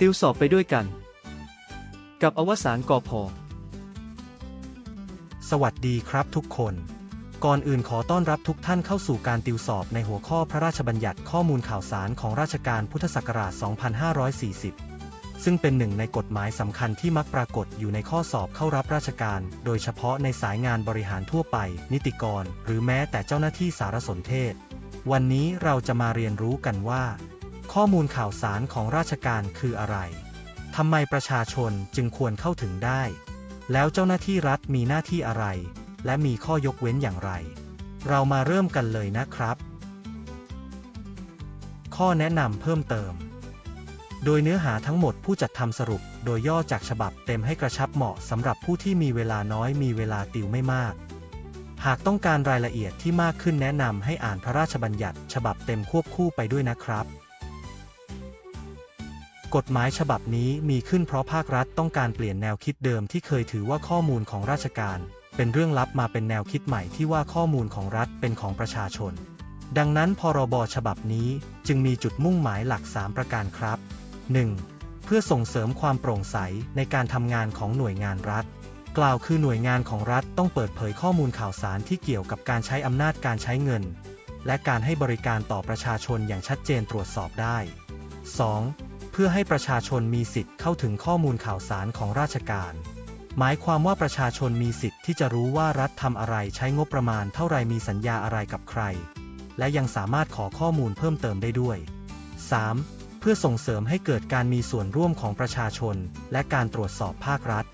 ติวสอบไปด้วยกัน กับอวสานกอพอสวัสดีครับทุกคน ก่อนอื่นขอต้อนรับทุกท่านเข้าสู่การติวสอบในหัวข้อพระราชบัญญัติข้อมูลข่าวสารของราชการพุทธศักราช 2540 ซึ่งเป็นหนึ่งในกฎหมายสำคัญที่มักปรากฏอยู่ในข้อสอบเข้ารับราชการ โดยเฉพาะในสายงานบริหารทั่วไป นิติกร หรือแม้แต่เจ้าหน้าที่สารสนเทศ วันนี้เราจะมาเรียนรู้กันว่า ข้อมูลข่าวสารของราชการคืออะไรทำไมประชาชนจึงควรเข้าถึงได้ แล้วเจ้าหน้าที่รัฐมีหน้าที่อะไร และมีข้อยกเว้นอย่างไร เรามาเริ่มกันเลยนะครับ ข้อแนะนำเพิ่มเติม โดยเนื้อหาทั้งหมดผู้จัดทำสรุปโดยย่อจากฉบับเต็มให้กระชับเหมาะสำหรับผู้ที่มีเวลาน้อยมีเวลาติวไม่มาก หากต้องการรายละเอียดที่มากขึ้นแนะนำให้อ่านพระราชบัญญัติ ฉบับเต็มควบคู่ไปด้วยนะครับ กฎหมายฉบับนี้มีขึ้นเพราะภาครัฐต้องการเปลี่ยนแนวคิดเดิมที่เคยถือว่าข้อมูลของราชการ เป็นเรื่องลับมาเป็นแนวคิดใหม่ที่ว่าข้อมูลของรัฐเป็นของประชาชน ดังนั้นพรบฉบับนี้จึงมีจุดมุ่งหมายหลัก 3 ประการครับ 1. เพื่อส่งเสริมความโปร่งใสในการทำงานของหน่วยงานรัฐ กล่าวคือหน่วยงานของรัฐต้องเปิดเผยข้อมูลข่าวสารที่เกี่ยวกับการใช้อำนาจการใช้เงิน และการให้บริการต่อประชาชนอย่างชัดเจนตรวจสอบได้ 2. เพื่อให้ประชาชนมีสิทธิ์เข้าถึงข้อมูลข่าวสารของราชการ หมายความว่าประชาชนมีสิทธิ์ที่จะรู้ว่ารัฐทำอะไรใช้งบประมาณเท่าไรมีสัญญาอะไรกับใคร และยังสามารถขอข้อมูลเพิ่มเติมได้ด้วย 3. เพื่อส่งเสริมให้เกิดการมีส่วนร่วมของประชาชน และการตรวจสอบภาครัฐ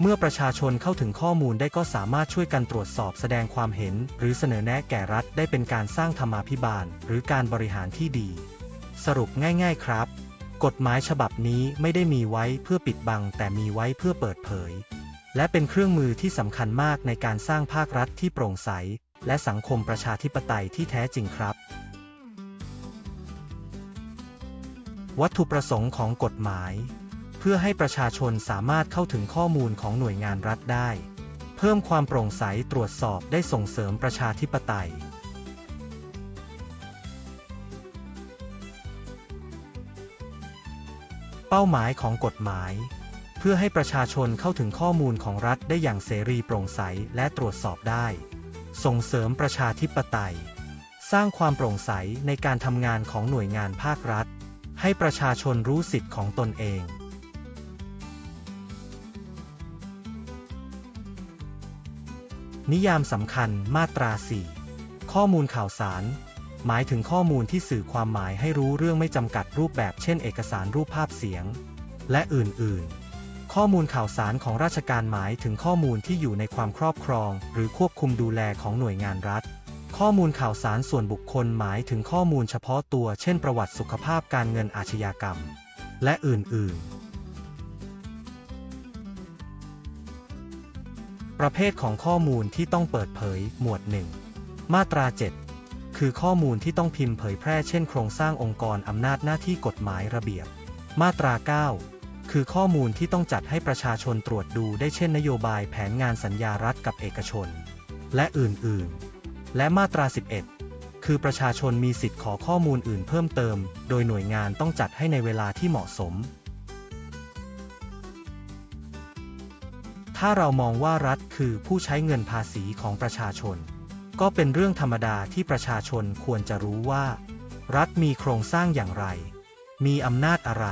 เมื่อประชาชนเข้าถึงข้อมูลได้ก็สามารถช่วยกันตรวจสอบแสดงความเห็น หรือเสนอแนะแก่รัฐได้เป็นการสร้างธรรมาภิบาล หรือการบริหารที่ดี สรุปง่าย ๆ ครับ กฎหมายฉบับนี้ไม่ได้มีไว้เพื่อปิดบัง แต่มีไว้เพื่อเปิดเผย และเป็นเครื่องมือที่สำคัญมากในการสร้างภาครัฐที่โปร่งใส และสังคมประชาธิปไตยที่แท้จริงครับ วัตถุประสงค์ของกฎหมาย เพื่อให้ประชาชนสามารถเข้าถึงข้อมูลของหน่วยงานรัฐได้ เพิ่มความโปร่งใสตรวจสอบได้ส่งเสริมประชาธิปไตย เป้าหมายของกฎหมาย เพื่อให้ประชาชนเข้าถึงข้อมูลของรัฐได้อย่างเสรีโปร่งใสและตรวจสอบได้ ส่งเสริมประชาธิปไตย สร้างความโปร่งใสในการทำงานของหน่วยงานภาครัฐ ให้ประชาชนรู้สิทธิ์ของตนเองนิยามสำคัญมาตรา 4 ข้อมูลข่าวสาร หมายถึงข้อมูลที่สื่อความหมายให้รู้เรื่องไม่จำกัดรูปแบบเช่นเอกสารรูปภาพเสียง และอื่นๆ ข้อมูลข่าวสารของราชการหมายถึงข้อมูลที่อยู่ในความครอบครอง หรือควบคุมดูแลของหน่วยงานรัฐ ข้อมูลข่าวสารส่วนบุคคลหมายถึงข้อมูลเฉพาะตัว เช่น ประวัติสุขภาพการเงินอาชญากรรม และอื่นๆประเภทของข้อมูลที่ต้องเปิดเผย หมวด 1 มาตรา 7 คือข้อมูลที่ต้องพิมพ์เผยแพร่เช่นโครงสร้างองค์กรอำนาจหน้าที่กฎหมายระเบียบ มาตรา 9 คือข้อมูลที่ต้องจัดให้ประชาชนตรวจดูได้เช่นนโยบายแผนงานสัญญารัฐกับเอกชน และอื่นๆ และมาตรา 11 คือประชาชนมีสิทธิ์ขอข้อมูลอื่นเพิ่มเติม โดยหน่วยงานต้องจัดให้ในเวลาที่เหมาะสมถ้าเรามองว่ารัฐคือผู้ใช้เงินภาษีของประชาชน ก็เป็นเรื่องธรรมดาที่ประชาชนควรจะรู้ว่า รัฐมีโครงสร้างอย่างไร มีอำนาจอะไร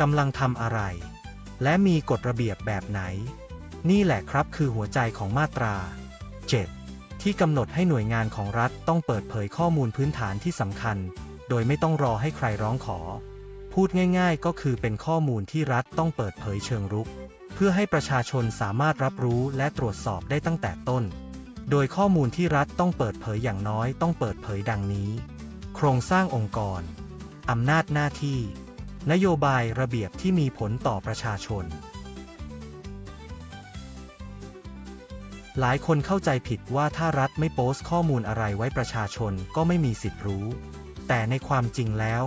กำลังทำอะไร และมีกฎระเบียบแบบไหน นี่แหละครับคือหัวใจของมาตรา 7 ที่กำหนดให้หน่วยงานของรัฐต้องเปิดเผยข้อมูลพื้นฐานที่สำคัญ โดยไม่ต้องรอให้ใครร้องขอ พูดง่ายๆ ก็คือเป็นข้อมูลที่รัฐต้องเปิดเผยเชิงรุก เพื่อให้ประชาชนสามารถรับรู้และตรวจสอบได้ตั้งแต่ต้น โดยข้อมูลที่รัฐต้องเปิดเผยอย่างน้อยต้องเปิดเผยดังนี้ โครงสร้างองค์กร อำนาจหน้าที่ นโยบายระเบียบที่มีผลต่อประชาชน หลายคนเข้าใจผิดว่าถ้ารัฐไม่โพสต์ข้อมูลอะไรไว้ประชาชนก็ไม่มีสิทธิ์รู้ แต่ในความจริงแล้ว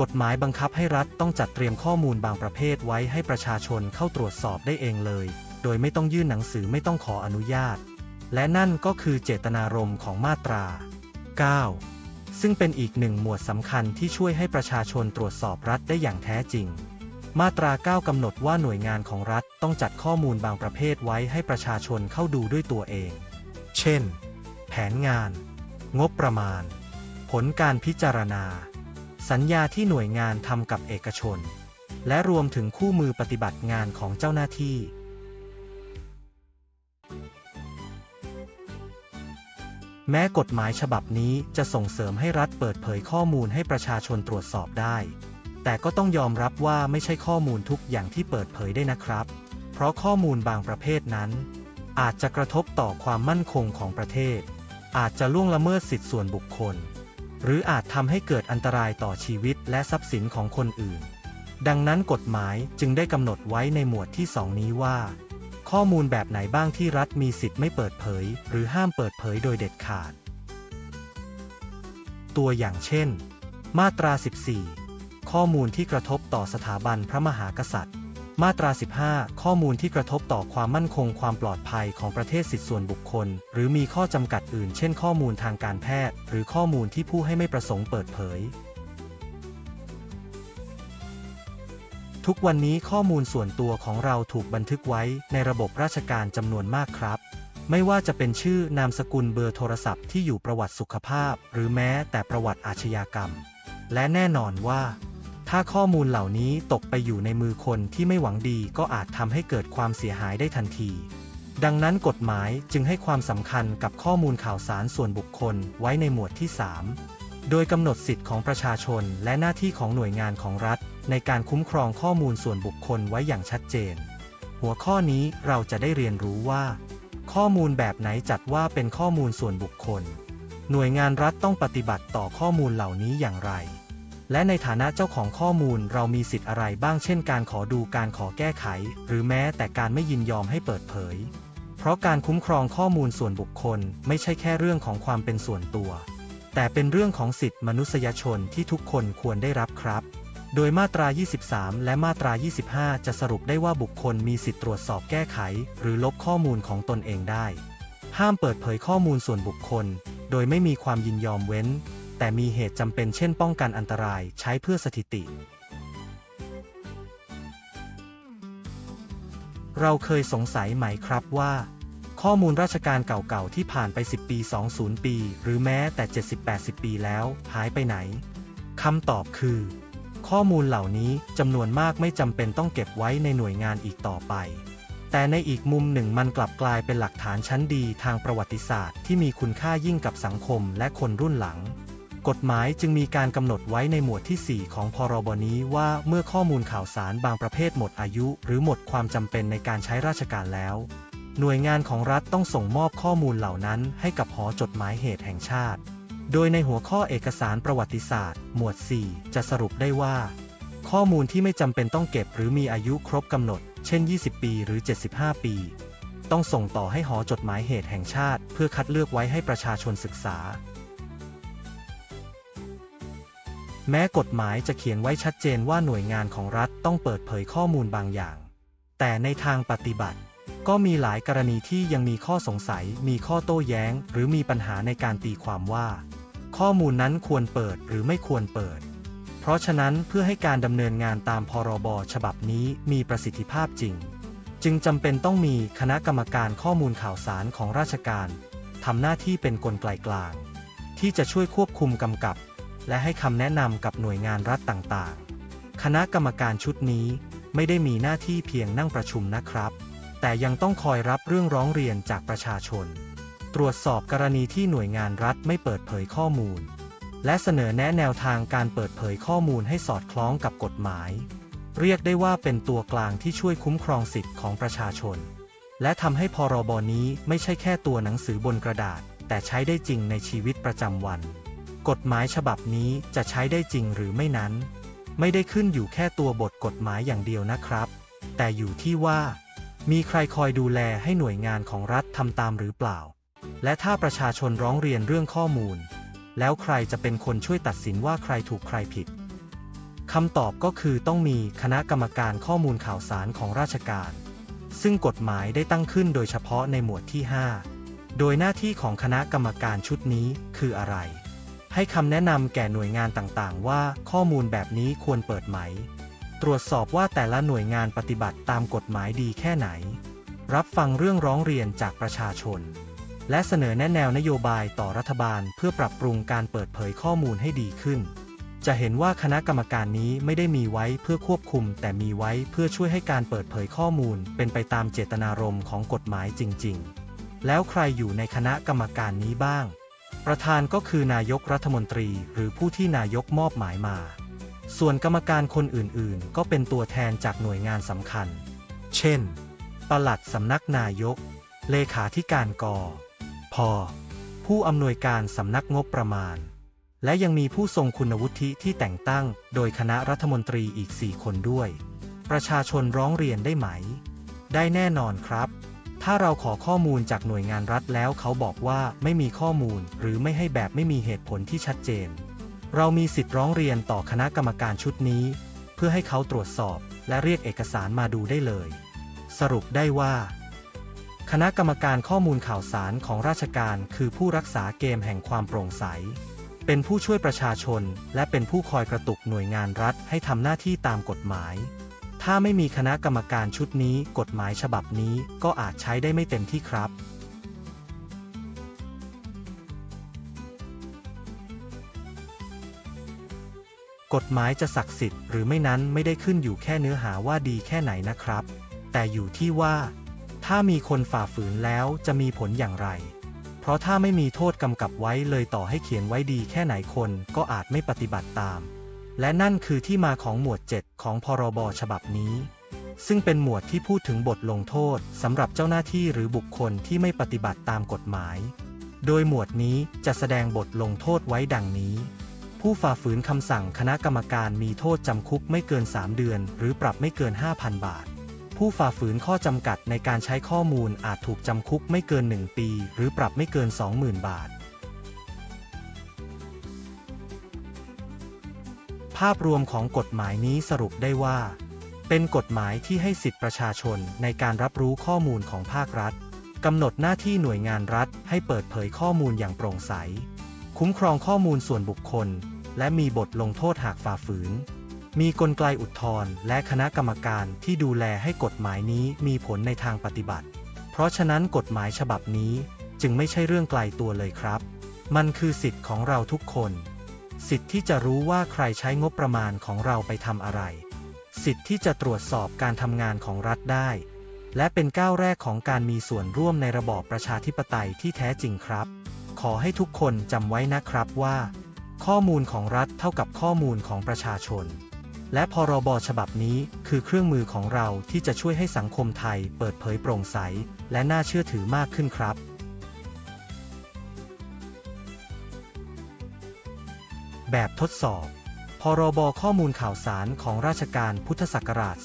กฎหมายบังคับให้รัฐต้องจัดเตรียมข้อมูลบางประเภทไว้ให้ประชาชนเข้าตรวจสอบได้เองเลย โดยไม่ต้องยื่นหนังสือไม่ต้องขออนุญาต และนั่นก็คือเจตนารมณ์ของมาตรา 9 ซึ่งเป็นอีกหนึ่งหมวดสำคัญที่ช่วยให้ประชาชนตรวจสอบรัฐได้อย่างแท้จริง มาตรา 9 กำหนดว่าหน่วยงานของรัฐต้องจัดข้อมูลบางประเภทไว้ให้ประชาชนเข้าดูด้วยตัวเอง เช่น แผนงาน งบประมาณ ผลการพิจารณา สัญญาที่หน่วยงานทำกับเอกชน และรวมถึงคู่มือปฏิบัติงานของเจ้าหน้าที่ แม้กฎหมายฉบับนี้จะส่งเสริมให้รัฐเปิดเผยข้อมูลให้ประชาชนตรวจสอบได้ แต่ก็ต้องยอมรับว่าไม่ใช่ข้อมูลทุกอย่างที่เปิดเผยได้นะครับ เพราะข้อมูลบางประเภทนั้น อาจจะกระทบต่อความมั่นคงของประเทศ อาจจะล่วงละเมิดสิทธิส่วนบุคคล หรืออาจทำให้เกิดอันตรายต่อชีวิตและทรัพย์สินของคนอื่น ดังนั้นกฎหมายจึงได้กำหนดไว้ในหมวดที่สองนี้ว่า ข้อมูลแบบไหนบ้างที่รัฐมีสิทธิ์ไม่เปิดเผย หรือห้ามเปิดเผยโดยเด็ดขาด ตัวอย่างเช่น มาตรา 14 ข้อมูลที่กระทบต่อสถาบันพระมหากษัตริย์ มาตรา 15 ข้อมูลที่กระทบต่อความมั่นคงความปลอดภัยของประเทศสิทธิส่วนบุคคล หรือมีข้อจำกัดอื่น เช่นข้อมูลทางการแพทย์ หรือข้อมูลที่ผู้ให้ไม่ประสงค์เปิดเผย ทุกวันนี้ข้อมูลส่วนตัวของเราถูกบันทึกไว้ในระบบราชการจำนวนมากครับ ไม่ว่าจะเป็นชื่อนามสกุลเบอร์โทรศัพท์ที่อยู่ประวัติสุขภาพ หรือแม้แต่ประวัติอาชญากรรม และแน่นอนว่า ถ้าข้อมูลเหล่านี้ตกไปอยู่ในมือคนที่ไม่หวังดีก็อาจทำให้เกิดความเสียหายได้ทันที ดังนั้นกฎหมายจึงให้ความสำคัญกับข้อมูลข่าวสารส่วนบุคคลไว้ในหมวดที่ 3 โดยกำหนดสิทธิ์ของประชาชนและหน้าที่ของหน่วยงานของรัฐ ในการคุ้มครองข้อมูลส่วนบุคคลไว้อย่างชัดเจน หัวข้อนี้เราจะได้เรียนรู้ว่า ข้อมูลแบบไหนจัดว่าเป็นข้อมูลส่วนบุคคล หน่วยงานรัฐต้องปฏิบัติต่อข้อมูลเหล่านี้อย่างไร และในฐานะเจ้าของข้อมูลเรามีสิทธิ์อะไรบ้างเช่น การขอดูการขอแก้ไข หรือแม้แต่การไม่ยินยอมให้เปิดเผย เพราะการคุ้มครองข้อมูลส่วนบุคคลไม่ใช่แค่เรื่องของความเป็นส่วนตัว แต่เป็นเรื่องของสิทธิมนุษยชนที่ทุกคนควรได้รับครับ โดยมาตรา 23 และมาตรา 25 จะสรุปได้ว่าบุคคลมีสิทธิตรวจสอบแก้ไข หรือลบข้อมูลของตนเองได้ ห้ามเปิดเผยข้อมูลส่วนบุคคล โดยไม่มีความยินยอมเว้น แต่มีเหตุจำเป็นเช่นป้องกันอันตรายใช้เพื่อสถิติ เราเคยสงสัยไหมครับว่า ข้อมูลราชการเก่าๆ ที่ผ่านไป 10 ปี 20 ปี หรือแม้แต่ 70-80 ปีแล้ว หายไปไหนคำตอบคือ ข้อมูลเหล่านี้จำนวนมากไม่จำเป็นต้องเก็บไว้ในหน่วยงานอีกต่อไป แต่ในอีกมุมหนึ่งมันกลับกลายเป็นหลักฐานชั้นดีทางประวัติศาสตร์ที่มีคุณค่ายิ่งกับสังคมและคนรุ่นหลัง กฎหมายจึงมีการกำหนดไว้ในหมวดที่ 4 ของพรบนี้ว่าเมื่อข้อมูลข่าวสารบางประเภทหมดอายุ หรือหมดความจำเป็นในการใช้ราชการแล้ว หน่วยงานของรัฐต้องส่งมอบข้อมูลเหล่านั้นให้กับหอจดหมายเหตุแห่งชาติ โดยในหัวข้อเอกสารประวัติศาสตร์ หมวด 4 จะสรุปได้ว่า ข้อมูลที่ไม่จำเป็นต้องเก็บหรือมีอายุครบกำหนด เช่น 20 ปีหรือ 75 ปี ต้องส่งต่อให้หอจดหมายเหตุแห่งชาติ เพื่อคัดเลือกไว้ให้ประชาชนศึกษา แม้กฎหมายจะเขียนไว้ชัดเจนว่าหน่วยงานของรัฐต้องเปิดเผยข้อมูลบางอย่าง แต่ในทางปฏิบัติ ก็มีหลายกรณีที่ยังมีข้อสงสัย มีข้อโต้แย้ง หรือมีปัญหาในการตีความว่า ข้อมูลนั้นควรเปิดหรือไม่ควรเปิด เพราะฉะนั้นเพื่อให้การดำเนินงานตามพรบฉบับนี้มีประสิทธิภาพจริง จึงจำเป็นต้องมีคณะกรรมการข้อมูลข่าวสารของราชการทำหน้าที่เป็นกลไกกลาง ที่จะช่วยควบคุมกำกับ และให้คำแนะนำกับหน่วยงานรัฐต่างๆ คณะกรรมการชุดนี้ไม่ได้มีหน้าที่เพียงนั่งประชุมนะครับ แต่ยังต้องคอยรับเรื่องร้องเรียนจากประชาชน ตรวจสอบกรณีที่หน่วยงานรัฐไม่เปิดเผยข้อมูล และเสนอแนะแนวทางการเปิดเผยข้อมูลให้สอดคล้องกับกฎหมาย เรียกได้ว่าเป็นตัวกลางที่ช่วยคุ้มครองสิทธิ์ของประชาชน และทำให้พรบนี้ไม่ใช่แค่ตัวหนังสือบนกระดาษ แต่ใช้ได้จริงในชีวิตประจำวัน กฎหมายฉบับนี้จะใช้ได้จริงหรือไม่นั้น ไม่ได้ขึ้นอยู่แค่ตัวบทกฎหมายอย่างเดียวนะครับ แต่อยู่ที่ว่า มีใครคอยดูแลให้หน่วยงานของรัฐทำตามหรือเปล่า และถ้าประชาชนร้องเรียนเรื่องข้อมูล แล้วใครจะเป็นคนช่วยตัดสินว่าใครถูกใครผิดคำตอบก็คือต้องมีคณะกรรมการข้อมูลข่าวสารของราชการ ซึ่งกฎหมายได้ตั้งขึ้นโดยเฉพาะในหมวดที่ 5 โดยหน้าที่ของคณะกรรมการชุดนี้คืออะไร ให้คำแนะนำแก่หน่วยงานต่างๆ ว่าข้อมูลแบบนี้ควรเปิดไหม ตรวจสอบว่าแต่ละหน่วยงานปฏิบัติตามกฎหมายดีแค่ไหน รับฟังเรื่องร้องเรียนจากประชาชน และเสนอแนะแนวนโยบายต่อรัฐบาลเพื่อปรับปรุงการเปิดเผยข้อมูลให้ดีขึ้น จะเห็นว่าคณะกรรมการนี้ไม่ได้มีไว้เพื่อควบคุม แต่มีไว้เพื่อช่วยให้การเปิดเผยข้อมูล เป็นไปตามเจตนารมณ์ของกฎหมายจริง ๆ แล้วใครอยู่ในคณะกรรมการนี้บ้าง ประธานก็คือนายกรัฐมนตรี หรือผู้ที่นายกมอบหมายมา ส่วนกรรมการคนอื่นๆ ก็เป็นตัวแทนจากหน่วยงานสำคัญ เช่น ปลัดสำนักนายก เลขาธิการกพผู้อำนวยการสำนักงบประมาณ และยังมีผู้ทรงคุณวุฒิที่แต่งตั้ง โดยคณะรัฐมนตรีอีก 4 คนด้วย ประชาชนร้องเรียนได้ไหม ได้แน่นอนครับ ถ้าเราขอข้อมูลจากหน่วยงานรัฐแล้วเขาบอกว่าไม่มีข้อมูลหรือไม่ให้แบบไม่มีเหตุผลที่ชัดเจน เรามีสิทธิ์ร้องเรียนต่อคณะกรรมการชุดนี้ เพื่อให้เขาตรวจสอบและเรียกเอกสารมาดูได้เลย สรุปได้ว่า คณะกรรมการข้อมูลข่าวสารของราชการคือผู้รักษาเกมแห่งความโปร่งใส เป็นผู้ช่วยประชาชน และเป็นผู้คอยกระตุกหน่วยงานรัฐให้ทำหน้าที่ตามกฎหมาย ถ้าไม่มีคณะกรรมการชุดนี้กฎหมายฉบับนี้ก็อาจใช้ได้ไม่เต็มที่ครับ กฎหมายจะศักดิ์สิทธิ์หรือไม่นั้นไม่ได้ขึ้นอยู่แค่เนื้อหาว่าดีแค่ไหนนะครับ แต่อยู่ที่ว่า ถ้ามีคนฝ่าฝืนแล้วจะมีผลอย่างไร เพราะถ้าไม่มีโทษกำกับไว้เลยต่อให้เขียนไว้ดีแค่ไหนคนก็อาจไม่ปฏิบัติตาม และนั่นคือที่มาของหมวด 7 ของพรบฉบับนี้ ซึ่งเป็นหมวดที่พูดถึงบทลงโทษสำหรับเจ้าหน้าที่หรือบุคคลที่ไม่ปฏิบัติตามกฎหมาย โดยหมวดนี้จะแสดงบทลงโทษไว้ดังนี้ ผู้ฝ่าฝืนคำสั่งคณะกรรมการมีโทษจำคุกไม่เกิน 3 เดือน หรือปรับไม่เกิน 5,000 บาท ผู้ฝ่าฝืนข้อจำกัดในการใช้ข้อมูลอาจถูกจำคุกไม่เกิน 1 ปี หรือปรับไม่เกิน 20,000 บาท ภาพรวมของกฎหมายนี้สรุปได้ว่า เป็นกฎหมายที่ให้สิทธิประชาชนในการรับรู้ข้อมูลของภาครัฐกำหนดหน้าที่หน่วยงานรัฐให้เปิดเผยข้อมูลอย่างโปร่งใส คุ้มครองข้อมูลส่วนบุคคล และมีบทลงโทษหากฝ่าฝืน มีกลไกอุทธรณ์และคณะกรรมการที่ดูแลให้กฎหมายนี้มีผลในทางปฏิบัติ เพราะฉะนั้นกฎหมายฉบับนี้จึงไม่ใช่เรื่องไกลตัวเลยครับ มันคือสิทธิ์ของเราทุกคน สิทธิ์ที่จะรู้ว่าใครใช้งบประมาณของเราไปทำอะไร สิทธิ์ที่จะตรวจสอบการทำงานของรัฐได้ และเป็นก้าวแรกของการมีส่วนร่วมในระบอบประชาธิปไตยที่แท้จริงครับ ขอให้ทุกคนจำไว้นะครับว่า ข้อมูลของรัฐเท่ากับข้อมูลของประชาชน และพรบฉบับนี้คือเครื่องมือของเราที่จะช่วยให้สังคมไทยเปิดเผยโปร่งใส และน่าเชื่อถือมากขึ้นครับแบบทดสอบ พรบ ข้อมูลข่าวสารของราชการพุทธศักราช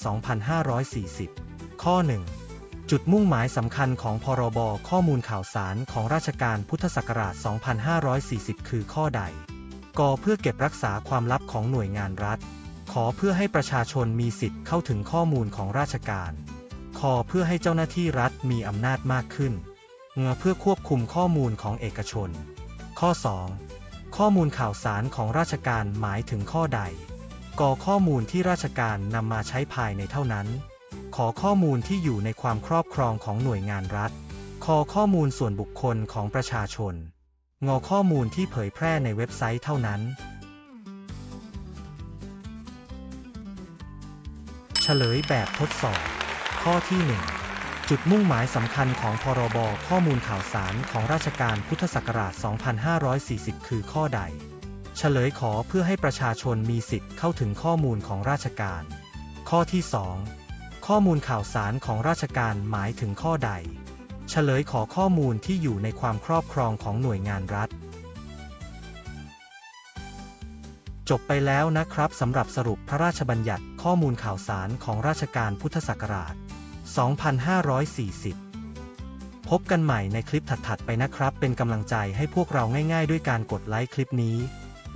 2540 ข้อ 1 จุดมุ่งหมายสำคัญของพรบ ข้อมูลข่าวสารของราชการพุทธศักราช 2540 คือข้อใด กเพื่อเก็บรักษาความลับของหน่วยงานรัฐ ขอเพื่อให้ประชาชนมีสิทธิ์เข้าถึงข้อมูลของราชการคอเพื่อให้เจ้าหน้าที่รัฐมีอำนาจมากขึ้นเงเพื่อควบคุมข้อมูลของเอกชน ข้อ 2 ข้อมูลข่าวสารของราชการหมายถึงข้อใดกข้อมูลที่ราชการนำมาใช้ภายในเท่านั้น ขอข้อมูลที่อยู่ในความครอบครองของหน่วยงานรัฐคอข้อมูลส่วนบุคคลของประชาชน งอข้อมูลที่เผยแพร่ในเว็บไซต์เท่านั้น เฉลยแบบทดสอบ ข้อที่ 1 จุดมุ่งหมายสำคัญของพรบข้อมูลข่าวสารของราชการพุทธศักราช 2540 คือข้อใด เฉลยขอเพื่อให้ประชาชนมีสิทธิ์เข้าถึงข้อมูลของราชการ ข้อที่ 2 ข้อมูลข่าวสารของราชการหมายถึงข้อใด เฉลยขอข้อมูลที่อยู่ในความครอบครองของหน่วยงานรัฐ จบไปแล้วนะครับสำหรับสรุปพระราชบัญญัติข้อมูลข่าวสารของราชการพุทธศักราช 2540พบกันใหม่ในคลิปถัด ๆ ไปนะครับ เป็นกำลังใจให้พวกเราง่าย ๆ ด้วยการกดไลค์คลิปนี้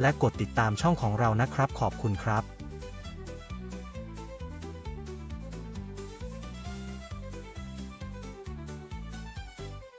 และกดติดตามช่องของเรานะครับ ขอบคุณครับ